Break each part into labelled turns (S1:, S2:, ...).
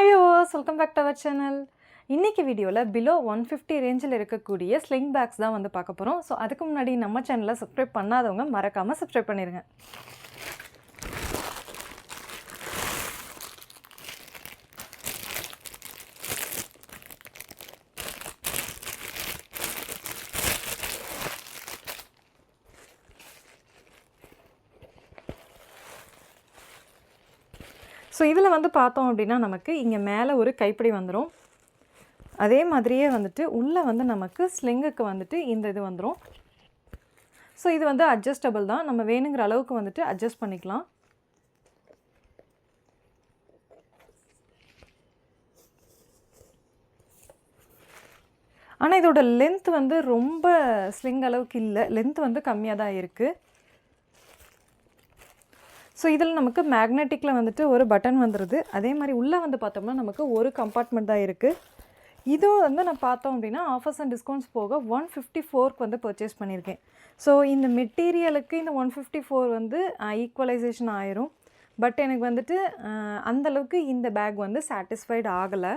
S1: Hi yours welcome back to our channel இன்றைக்கி வீடியோவில் below one fifty ரேஞ்சில் இருக்கக்கூடிய ஸ்லிங் பேக்ஸ் தான் வந்து பார்க்க போகிறோம் ஸோ அதுக்கு முன்னாடி நம்ம சேனலை சப்ஸ்கிரைப் பண்ணாதவங்க மறக்காமல் சப்ஸ்கிரைப் பண்ணிடுங்க ஸோ இதில் வந்து பார்த்தோம் அப்படின்னா நமக்கு இங்கே மேலே ஒரு கைப்பிடி வந்துடும் அதே மாதிரியே வந்துட்டு உள்ளே வந்து நமக்கு ஸ்லிங்குக்கு வந்துட்டு இந்த இது வந்துடும் ஸோ இது வந்து அட்ஜஸ்டபிள் தான். நம்ம வேணுங்கிற அளவுக்கு வந்துட்டு அட்ஜஸ்ட் பண்ணிக்கலாம். ஆனால் இதோட லென்த் வந்து ரொம்ப ஸ்லிங் அளவுக்கு இல்லை. லென்த் வந்து கம்மியாக தான் இருக்குது ஸோ இதில் நமக்கு மேக்னெட்டிக்கில் வந்துட்டு ஒரு பட்டன் வந்துடுது அதே மாதிரி உள்ளே வந்து பார்த்தோம்னா நமக்கு ஒரு கம்பார்ட்மெண்ட் தான் இருக்குது இதுவும் வந்து நான் பார்த்தோம் அப்படின்னா ஆஃபர்ஸ் அண்ட் டிஸ்கவுண்ட்ஸ் போக ஒன் ஃபிஃப்டி ஃபோர்க்கு வந்து பர்ச்சேஸ் பண்ணியிருக்கேன். ஸோ இந்த மெட்டீரியலுக்கு இந்த ஒன் ஃபிஃப்டி ஃபோர் வந்து ஈக்குவலைசேஷன் ஆயிரும். பட் எனக்கு வந்துட்டு அந்தளவுக்கு அந்த அளவுக்கு இந்த பேக் வந்து சாட்டிஸ்ஃபைடு ஆகலை.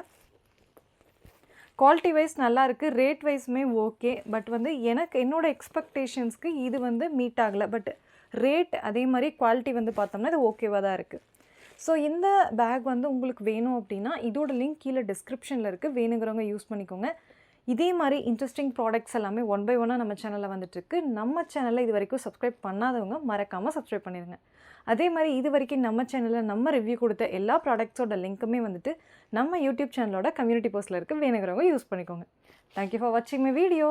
S1: குவாலிட்டி வைஸ் நல்லா இருக்குது ரேட் வைஸுமே ஓகே பட் வந்து எனக்கு என்னோட எக்ஸ்பெக்டேஷன்ஸ்க்கு இது வந்து மீட் ஆகலை. பட் ரேட் அதே மாதிரி குவாலிட்டி வந்து பார்த்தோம்னா இது ஓகேவாக தான் இருக்குது ஸோ இந்த பேக் வந்து உங்களுக்கு வேணும் அப்படின்னா இதோட லிங்க் கீழே டிஸ்கிரிப்ஷனில் இருக்குது வேணுங்கிறவங்க யூஸ் பண்ணிக்கோங்க. இதே மாதிரி இன்ட்ரெஸ்டிங் ப்ராடக்ட்ஸ் எல்லாமே ஒன் பை ஒன்னாக நம்ம சேனலில் வந்துட்டுருக்கு. நம்ம சேனலில் இது வரைக்கும் சப்ஸ்கிரைப் பண்ணாதவங்க மறக்காமல் சப்ஸ்கிரைப் பண்ணிடுங்க அதே மாதிரி இது வரைக்கும் நம்ம சேனலில் நம்ம ரிவ்யூ கொடுத்த எல்லா ப்ராடக்ட்ஸோட லிங்க்குமே வந்துட்டு நம்ம யூடியூப் சேனலோட கம்யூனிட்டி போஸ்ட்டில் இருக்க வேணுங்கிறவங்க யூஸ் பண்ணிக்கோங்க. தேங்க்யூ ஃபார் வாட்சிங் மை வீடியோ